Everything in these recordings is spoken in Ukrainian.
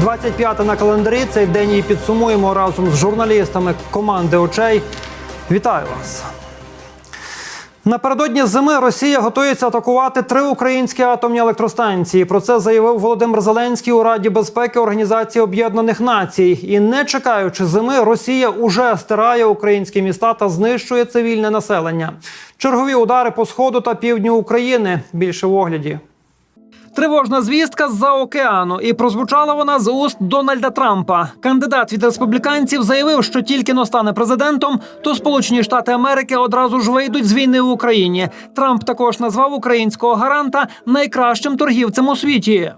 25 на календарі. Цей день і підсумуємо разом з журналістами команди очей. Вітаю вас. Напередодні зими Росія готується атакувати три українські атомні електростанції. Про це заявив Володимир Зеленський у Раді безпеки Організації Об'єднаних Націй. І не чекаючи зими, Росія уже стирає українські міста та знищує цивільне населення. Чергові удари по сходу та півдню України. Більше в огляді. Тривожна звістка з-за океану, і прозвучала вона з уст Дональда Трампа. Кандидат від республіканців заявив, що тільки но стане президентом, то Сполучені Штати Америки одразу ж вийдуть з війни в Україні. Трамп також назвав українського гаранта найкращим торгівцем у світі.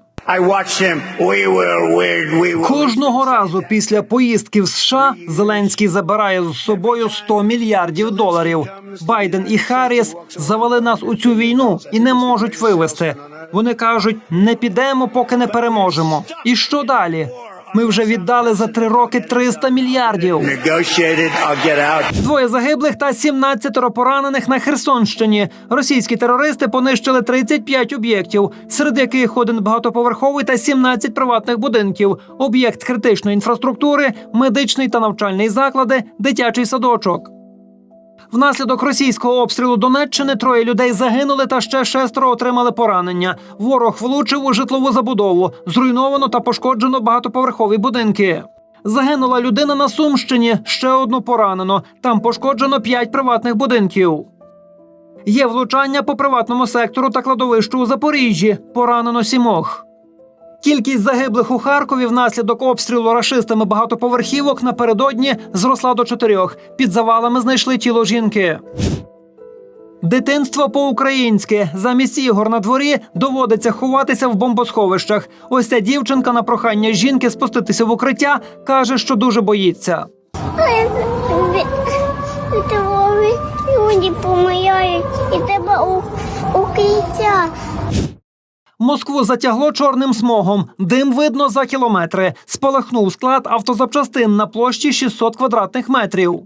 Кожного разу після поїздки в США Зеленський забирає з собою 100 мільярдів доларів. Байден і Харріс завели нас у цю війну і не можуть вивести. Вони кажуть: не підемо, поки не переможемо. І що далі? Ми вже віддали за три роки 300 мільярдів. Двоє загиблих та 17 поранених на Херсонщині. Російські терористи понищили 35 об'єктів, серед яких один багатоповерховий та 17 приватних будинків, об'єкт критичної інфраструктури, медичний та навчальний заклади, дитячий садочок. Внаслідок російського обстрілу Донеччини троє людей загинули та ще шестеро отримали поранення. Ворог влучив у житлову забудову. Зруйновано та пошкоджено багатоповерхові будинки. Загинула людина на Сумщині, ще одну поранено. Там пошкоджено п'ять приватних будинків. Є влучання по приватному сектору та кладовищу у Запоріжжі. Поранено сімох. Кількість загиблих у Харкові внаслідок обстрілу рашистами багатоповерхівок напередодні зросла до чотирьох. Під завалами знайшли тіло жінки. Дитинство по-українськи замість ігор на дворі доводиться ховатися в бомбосховищах. Ось ця дівчинка на прохання жінки спуститися в укриття каже, що дуже боїться. Люди помиляють і у укриття. Москву затягло чорним смогом. Дим видно за кілометри. Спалахнув склад автозапчастин на площі 600 квадратних метрів.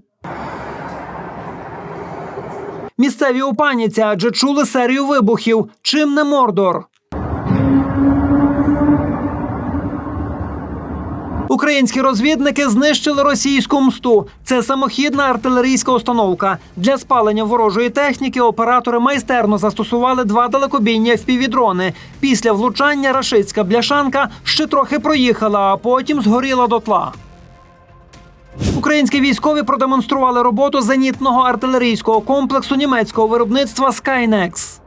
Місцеві у паніці, адже чули серію вибухів. Чим не Мордор? Українські розвідники знищили російську мсту. Це самохідна артилерійська установка. Для спалення ворожої техніки оператори майстерно застосували два далекобійні FPV-дрони. Після влучання рашистська бляшанка ще трохи проїхала, а потім згоріла дотла. Українські військові продемонстрували роботу зенітного артилерійського комплексу німецького виробництва Skynex.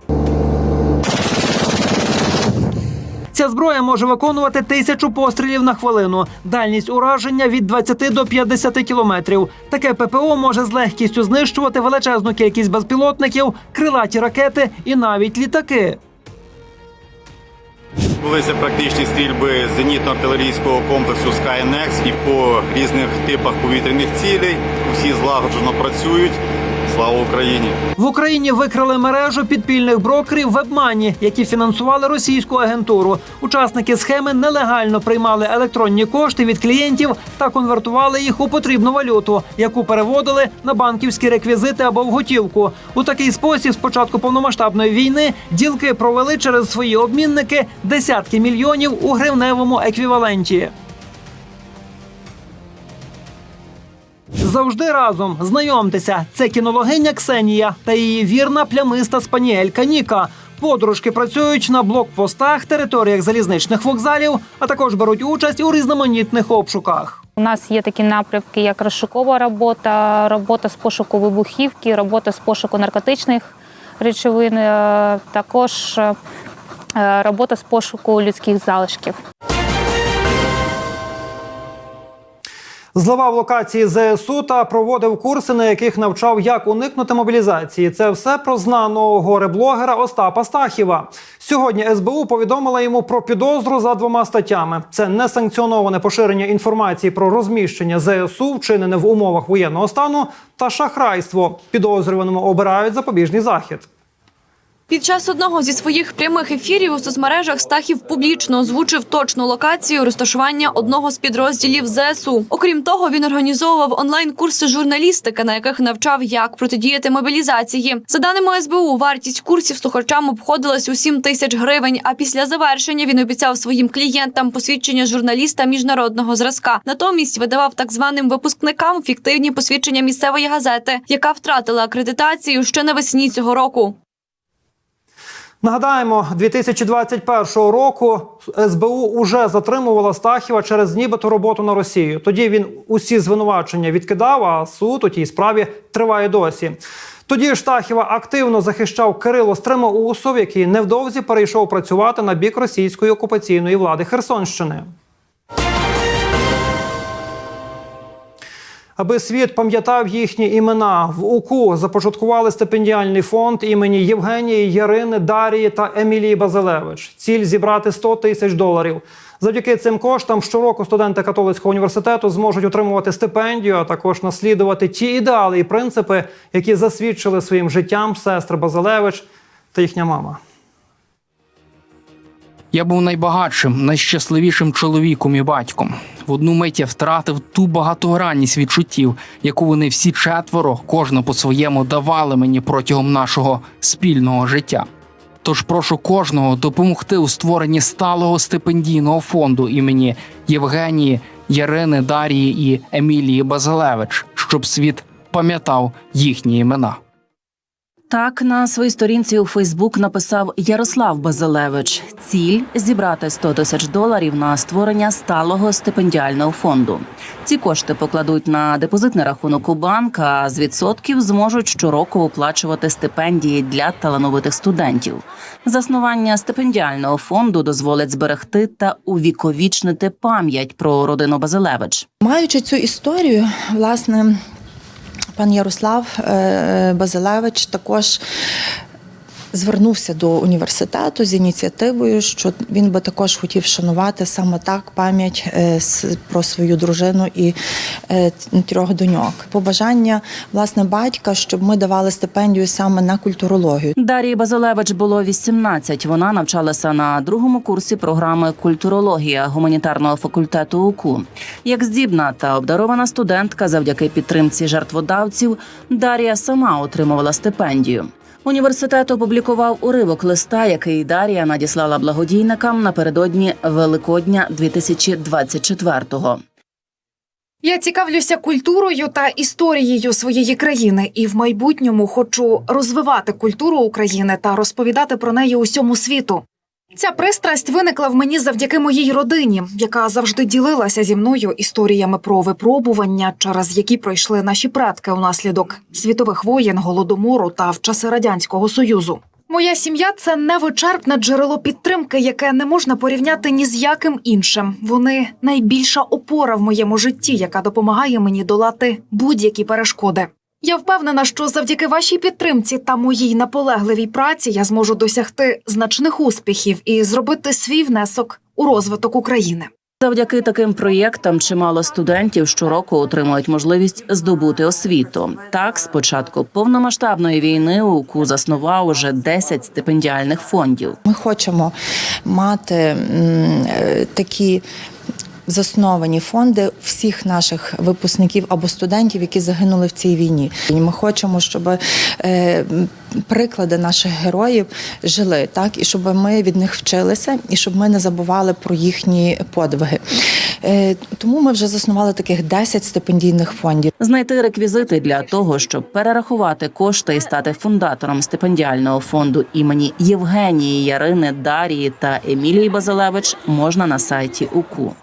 Ця зброя може виконувати тисячу пострілів на хвилину. Дальність ураження від 20 до 50 кілометрів. Таке ППО може з легкістю знищувати величезну кількість безпілотників, крилаті ракети і навіть літаки. Відбулися практичні стрільби зенітно-артилерійського комплексу Skynex і по різних типах повітряних цілей. Усі злагоджено працюють. Слава Україні! В Україні викрили мережу підпільних брокерів вебмані, які фінансували російську агентуру. Учасники схеми нелегально приймали електронні кошти від клієнтів та конвертували їх у потрібну валюту, яку переводили на банківські реквізити або в готівку. У такий спосіб, з початку повномасштабної війни, ділки провели через свої обмінники десятки мільйонів у гривневому еквіваленті. Завжди разом знайомтеся. Це кінологиня Ксенія та її вірна плямиста спаніелька Ніка. Подружки працюють на блокпостах, територіях залізничних вокзалів, а також беруть участь у різноманітних обшуках. У нас є такі напрямки, як розшукова робота, робота з пошуку вибухівки, робота з пошуку наркотичних речовин, е, також е, робота з пошуку людських залишків. Зливав локації ЗСУ та проводив курси, на яких навчав, як уникнути мобілізації. Це все про знаного горе-блогера Остапа Стахіва. Сьогодні СБУ повідомила йому про підозру за двома статтями: це несанкціоноване поширення інформації про розміщення ЗСУ, вчинене в умовах воєнного стану, та шахрайство. Підозрюваному обирають запобіжний захід. Під час одного зі своїх прямих ефірів у соцмережах Стахів публічно озвучив точну локацію розташування одного з підрозділів ЗСУ. Окрім того, він організовував онлайн-курси журналістики, на яких навчав, як протидіяти мобілізації. За даними СБУ, вартість курсів слухачам обходилась у 7 тисяч гривень. А після завершення він обіцяв своїм клієнтам посвідчення журналіста міжнародного зразка. Натомість видавав так званим випускникам фіктивні посвідчення місцевої газети, яка втратила акредитацію ще навесні цього року. Нагадаємо, 2021 року СБУ уже затримувала Стахіва через нібито роботу на Росію. Тоді він усі звинувачення відкидав, а суд у тій справі триває досі. Тоді ж Стахіва активно захищав Кирило Стримоусов, який невдовзі перейшов працювати на бік російської окупаційної влади Херсонщини. Аби світ пам'ятав їхні імена, в УКУ започаткували стипендіальний фонд імені Євгенії, Ярини, Дарії та Емілії Базилевич. Ціль зібрати 100 тисяч доларів. Завдяки цим коштам щороку студенти католицького університету зможуть отримувати стипендію, а також наслідувати ті ідеали і принципи, які засвідчили своїм життям сестри Базилевич та їхня мама. Я був найбагатшим, найщасливішим чоловіком і батьком. В одну мить я втратив ту багатогранність відчуттів, яку вони всі четверо, кожна по-своєму давали мені протягом нашого спільного життя. Тож прошу кожного допомогти у створенні сталого стипендійного фонду імені Євгенії, Ярини, Дарії і Емілії Базилевич, щоб світ пам'ятав їхні імена. Так на своїй сторінці у Фейсбук написав Ярослав Базилевич. Ціль зібрати 100 тисяч доларів на створення сталого стипендіального фонду. Ці кошти покладуть на депозитний рахунок у банк, а з відсотків зможуть щороку оплачувати стипендії для талановитих студентів. Заснування стипендіального фонду дозволить зберегти та увіковічнити пам'ять про родину Базилевич. Маючи цю історію, власне, пан Ярослав е, Базилевич також звернувся до університету з ініціативою, що він би також хотів вшанувати саме так пам'ять е, про свою дружину і е, трьох доньок. Побажання власне батька, щоб ми давали стипендію саме на культурологію. Дарії Базилевич було 18. Вона навчалася на другому курсі програми культурологія гуманітарного факультету УКУ. Як здібна та обдарована студентка, завдяки підтримці жертводавців, Дарія сама отримувала стипендію. Університет опублікував уривок листа, який Дарія надіслала благодійникам напередодні Великодня 2024-го. Я цікавлюся культурою та історією своєї країни, і в майбутньому хочу розвивати культуру України та розповідати про неї усьому світу. Ця пристрасть виникла в мені завдяки моїй родині, яка завжди ділилася зі мною історіями про випробування, через які пройшли наші предки унаслідок світових воєн, голодомору та в часи радянського союзу. Моя сім'я це невичерпне джерело підтримки, яке не можна порівняти ні з яким іншим. Вони найбільша опора в моєму житті, яка допомагає мені долати будь-які перешкоди. Я впевнена, що завдяки вашій підтримці та моїй наполегливій праці я зможу досягти значних успіхів і зробити свій внесок у розвиток України. Завдяки таким проєктам чимало студентів щороку отримують можливість здобути освіту. Так, з початку повномасштабної війни УКУ заснував уже 10 стипендіальних фондів. Ми хочемо мати е, такі. Засновані фонди всіх наших випускників або студентів, які загинули в цій війні. І ми хочемо, щоб е, приклади наших героїв жили так, і щоб ми від них вчилися, і щоб ми не забували про їхні подвиги. Е, тому ми вже заснували таких 10 стипендійних фондів. Знайти реквізити для того, щоб перерахувати кошти і стати фундатором стипендіального фонду імені Євгенії Ярини, Дарії та Емілії Базилевич можна на сайті УКУ.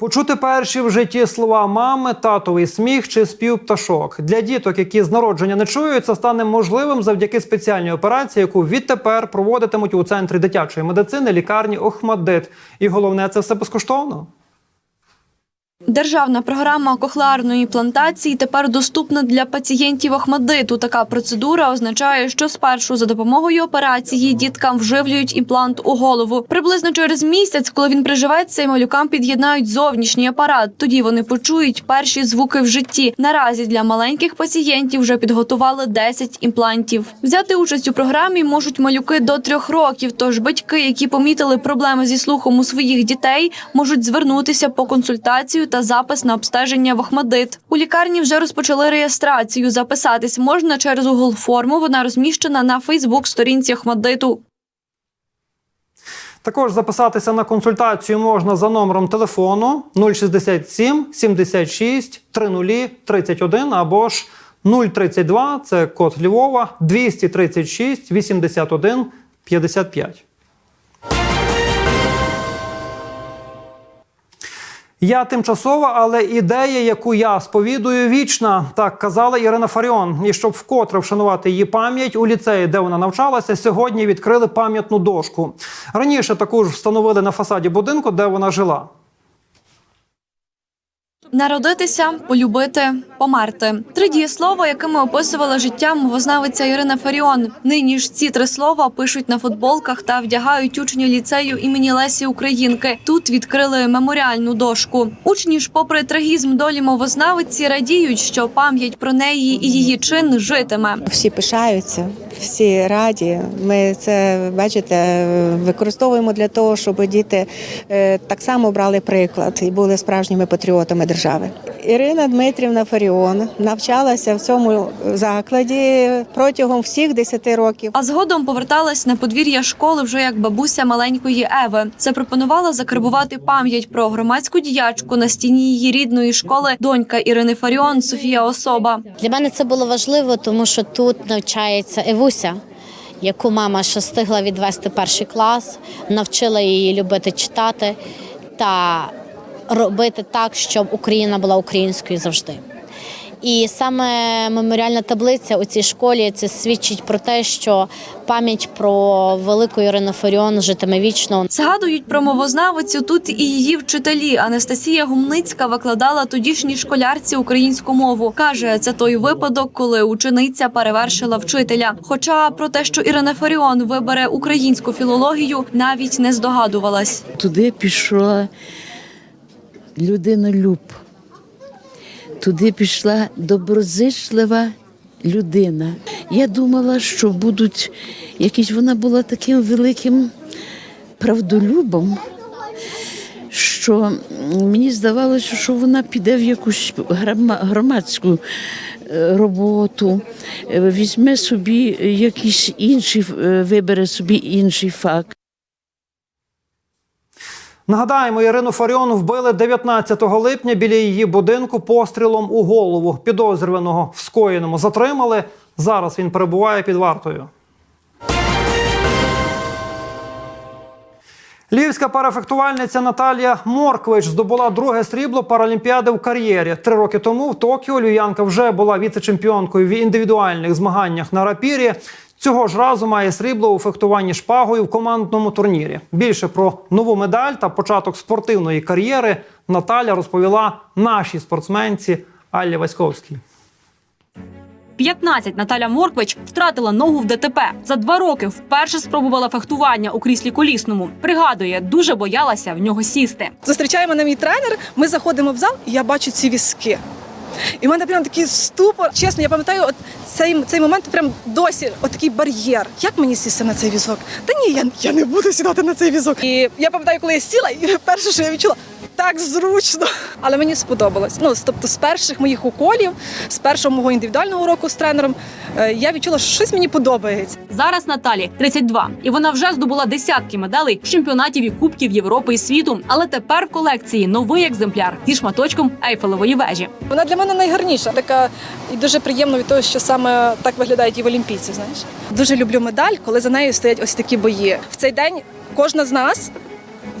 Почути перші в житті слова мами, татовий сміх чи спів пташок для діток, які з народження не чують, це стане можливим завдяки спеціальній операції, яку відтепер проводитимуть у центрі дитячої медицини лікарні Охмаддит. І головне, це все безкоштовно. Державна програма кохлеарної імплантації тепер доступна для пацієнтів Охмадиту. Така процедура означає, що спершу за допомогою операції діткам вживлюють імплант у голову. Приблизно через місяць, коли він приживеться, малюкам під'єднають зовнішній апарат. Тоді вони почують перші звуки в житті. Наразі для маленьких пацієнтів вже підготували 10 імплантів. Взяти участь у програмі можуть малюки до трьох років. Тож батьки, які помітили проблеми зі слухом у своїх дітей, можуть звернутися по консультацію та запис на обстеження в Охмадит. У лікарні вже розпочали реєстрацію. Записатись можна через Google форму. Вона розміщена на Фейсбук-сторінці Охмадиту. Також записатися на консультацію можна за номером телефону 067 76 30 31 або ж 032, це код Львова, 236 81 55. Я тимчасова, але ідея, яку я сповідую, вічна. Так казала Ірина Фаріон. І щоб вкотре вшанувати її пам'ять у ліцеї, де вона навчалася, сьогодні відкрили пам'ятну дошку. Раніше таку ж встановили на фасаді будинку, де вона жила. Народитися, полюбити, померти. Три дієслова, якими описувала життя мовознавиця Ірина Фаріон. Нині ж ці три слова пишуть на футболках та вдягають учні ліцею імені Лесі Українки. Тут відкрили меморіальну дошку. Учні ж, попри трагізм долі мовознавиці, радіють, що пам'ять про неї і її чин житиме. Всі пишаються, всі раді. Ми це бачите, використовуємо для того, щоб діти е, так само брали приклад і були справжніми патріотами держави. Ірина Дмитрівна Фаріон навчалася в цьому закладі протягом всіх 10 років. А згодом поверталась на подвір'я школи вже як бабуся маленької Еви. Запропонувала закарбувати пам'ять про громадську діячку на стіні її рідної школи донька Ірини Фаріон Софія Особа. Для мене це було важливо, тому що тут навчається Евуся, яку мама ще встигла відвести перший клас, навчила її любити читати та робити так, щоб Україна була українською завжди. І саме меморіальна таблиця у цій школі це свідчить про те, що пам'ять про велику Ірину Фаріон житиме вічно. Згадують про мовознавицю тут і її вчителі. Анастасія Гумницька викладала тодішній школярці українську мову. каже, це той випадок, коли учениця перевершила вчителя. Хоча про те, що Ірина Фаріон вибере українську філологію, навіть не здогадувалась. Туди пішла людинолюб. Туди пішла доброзичлива людина. Я думала, що будуть якісь вона була таким великим правдолюбом, що мені здавалося, що вона піде в якусь громадську е, роботу, е, візьме собі якийсь інший, е, вибере собі інший факт. Нагадаємо, Ірину Фаріон вбили 19 липня біля її будинку пострілом у голову. Підозрюваного в скоєному затримали. Зараз він перебуває під вартою. Львівська парафехтувальниця Наталія Морквич здобула друге срібло паралімпіади в кар'єрі. Три роки тому в Токіо Люянка вже була віце-чемпіонкою в індивідуальних змаганнях на рапірі. Цього ж разу має срібло у фехтуванні шпагою в командному турнірі. Більше про нову медаль та початок спортивної кар'єри Наталя розповіла нашій спортсменці Аллі Васьковській. 15 Наталя Морквич втратила ногу в ДТП. За два роки вперше спробувала фехтування у кріслі колісному. Пригадує, дуже боялася в нього сісти. Зустрічає мене мій тренер. Ми заходимо в зал, і я бачу ці візки. І в мене прям такий ступор. Чесно, я пам'ятаю, от цей, цей момент прям досі от такий бар'єр. Як мені сісти на цей візок? Та ні, я, я не буду сідати на цей візок. І я пам'ятаю, коли я сіла, і перше, що я відчула. Так зручно, але мені сподобалось. Ну тобто, з перших моїх уколів, з першого мого індивідуального уроку з тренером, е, я відчула, що щось мені подобається. Зараз Наталі 32, і вона вже здобула десятки медалей з чемпіонатів і кубків Європи і світу. Але тепер в колекції новий екземпляр зі шматочком Ейфелевої вежі. Вона для мене найгарніша, така і дуже приємно від того, що саме так виглядають і в Олімпійці. Знаєш, дуже люблю медаль, коли за нею стоять ось такі бої. В цей день кожна з нас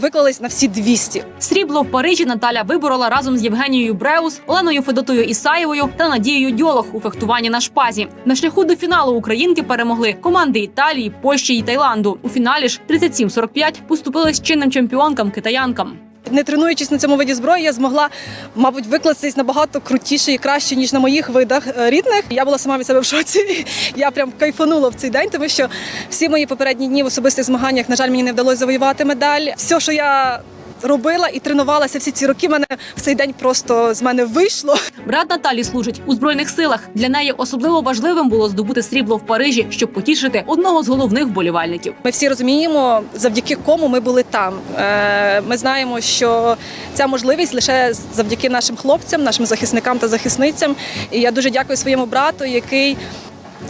виклалась на всі 200. Срібло в Парижі Наталя виборола разом з Євгенією Бреус, Оленою Федотою Ісаєвою та Надією Дьолох у фехтуванні на шпазі. На шляху до фіналу українки перемогли команди Італії, Польщі і Таїланду. У фіналі ж 37-45 поступили з чинним чемпіонкам китаянкам. Не тренуючись на цьому виді зброї, я змогла, мабуть, викластись набагато крутіше і краще, ніж на моїх видах е, рідних. Я була сама від себе в шоці. Я прям кайфанула в цей день, тому що всі мої попередні дні в особистих змаганнях, на жаль, мені не вдалося завоювати медаль. Все, що я робила і тренувалася всі ці роки, мене в цей день просто з мене вийшло. Брат Наталі служить у збройних силах. Для неї особливо важливим було здобути срібло в Парижі, щоб потішити одного з головних вболівальників. Ми всі розуміємо, завдяки кому ми були там. Е, Ми знаємо, що ця можливість лише завдяки нашим хлопцям, нашим захисникам та захисницям. І я дуже дякую своєму брату, який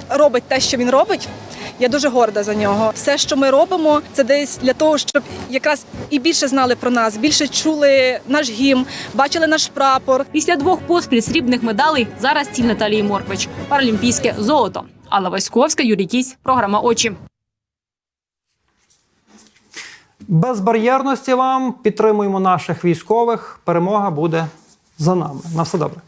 робить те, що він робить. Я дуже горда за нього. Все, що ми робимо, це десь для того, щоб якраз і більше знали про нас, більше чули наш гімн, бачили наш прапор. Після двох поспіль срібних медалей зараз ціль Наталії Морквич. Паралімпійське золото. Алла Васьковська, Юрій Кісь, програма Очі. Безбар'єрності вам підтримуємо наших військових. Перемога буде за нами. На все добре.